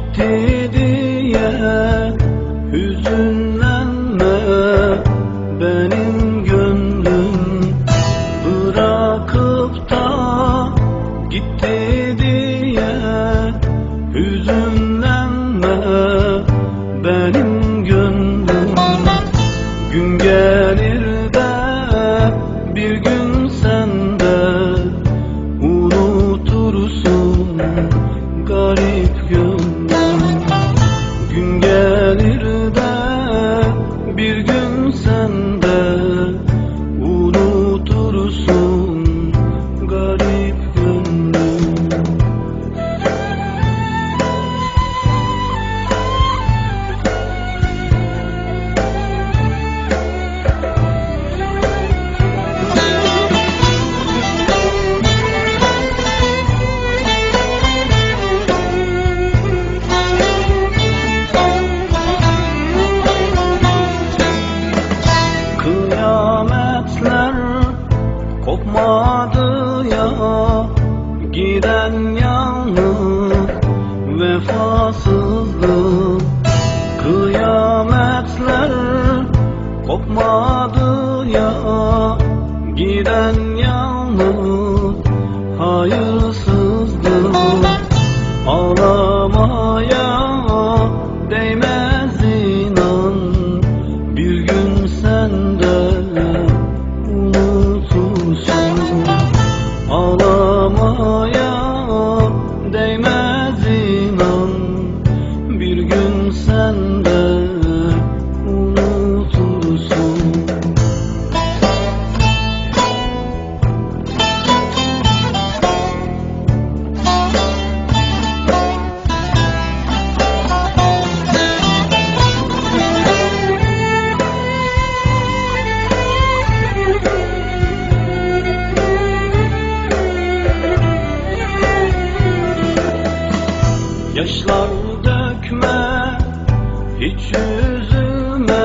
gitti diye hüzünlenme benim gönlüm bırakıp da gitti diye hüzünlenme benim unutursun garip Kıyametler kopmadı ya. Giden yalnız vefasızlık Kıyametler kopmadı ya. Giden yalnız hayırsızlık Ağlamaya değmez inan. Bir gün sen Yaşlar dökme hiç üzülme.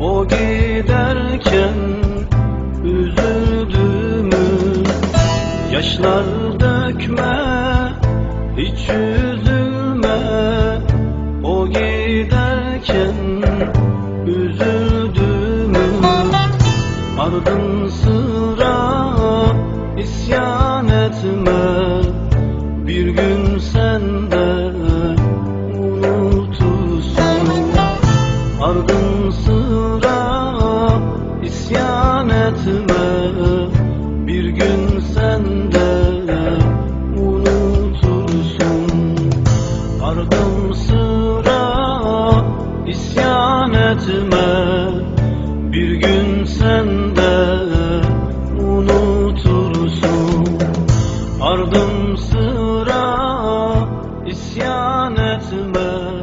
O giderken üzüldüğümü Yaşlar dökme hiç üzülme. O giderken üzüldüğümü Ardın sıra isyan etme. Bir gün isyan etme. Bir gün sen de unutursun. Ardın sıra isyan etme. Bir gün sen de unutursun. Ardım sıra isyan etme